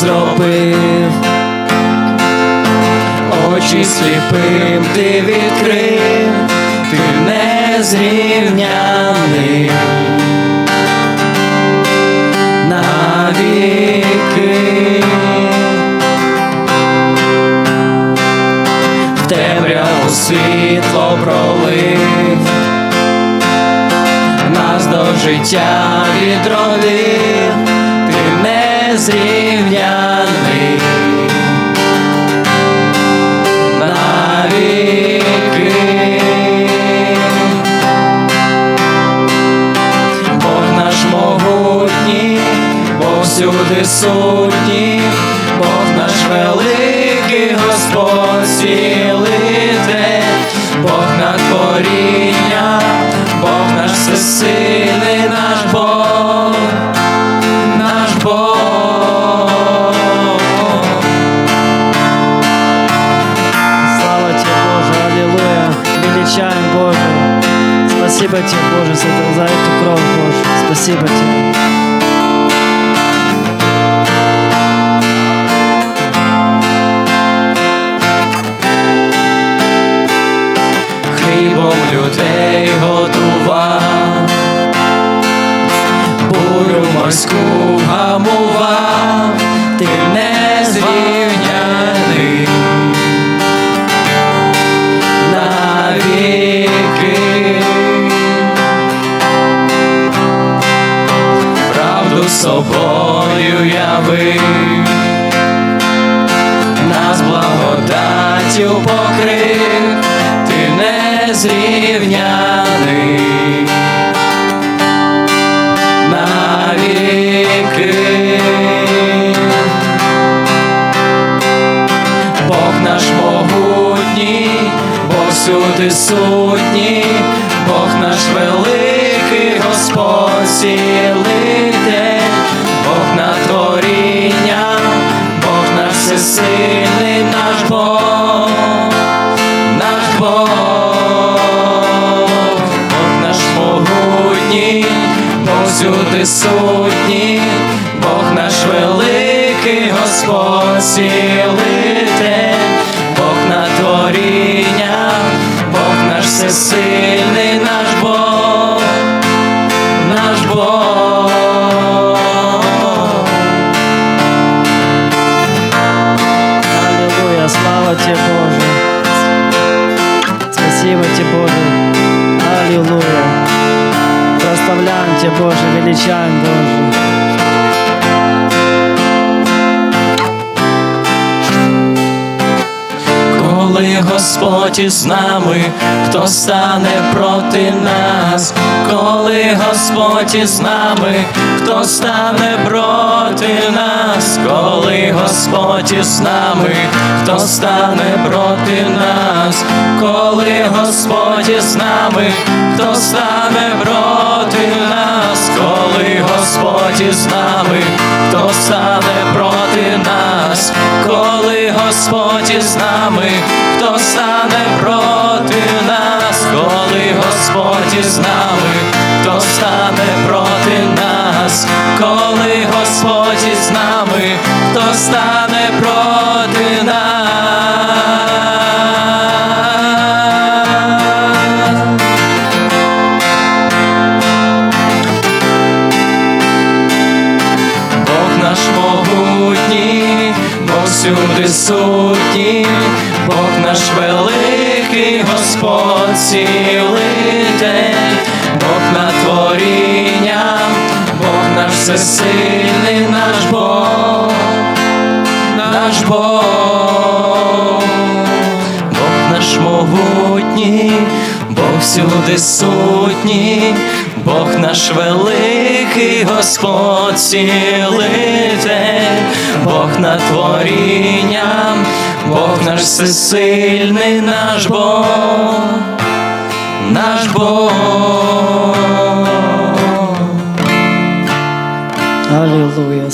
зробив, очі сліпим ти відкрив, ти незрівняний навіки. В темряву світло пролив, нас до життя відродив, незрівняний всюди сутній, Бог наш великий Господь Бог на творіння, Бог наш всесильний Спасибо тебе, Боже, за, это- за эту кровь, Боже. Спасибо тебе. хлібом людей годував, бурю морську гамував, ти незрівняний собою явив, нас благодаттю покрив, ти незрівняний. Навіки. Бог наш могутній, Бог всюди сутній, Бог наш великий Господь всюди сутній, Бог наш великий Господь цілитель, Бог на творіння, Бог наш всесильний наш Бог, наш Бог. Аллилуйя. Слава тебе, Боже. Спасибо тебе, Боже. Аллилуйя. Прославляем тебя, Боже, величаем, Боже. Коли Господь із нами, хто стане проти нас, коли Господь із нами, хто стане проти нас, коли Господь із нами, хто стане проти нас, коли Господь із нами, хто стане проти нас, Господь із нами, хто стане проти нас, коли Господь із нами, хто стане проти нас, коли Господь із нами, всюди сутній, Бог наш великий Господь цілитель, Бог на творіння, Бог наш всесильний наш Бог, наш Бог, Бог наш могутній, Бог всюди сутній, Бог наш великий Господь цілитель, Бог над творінням, Бог наш всесильний наш Бог, наш Бог. Аллилуйя.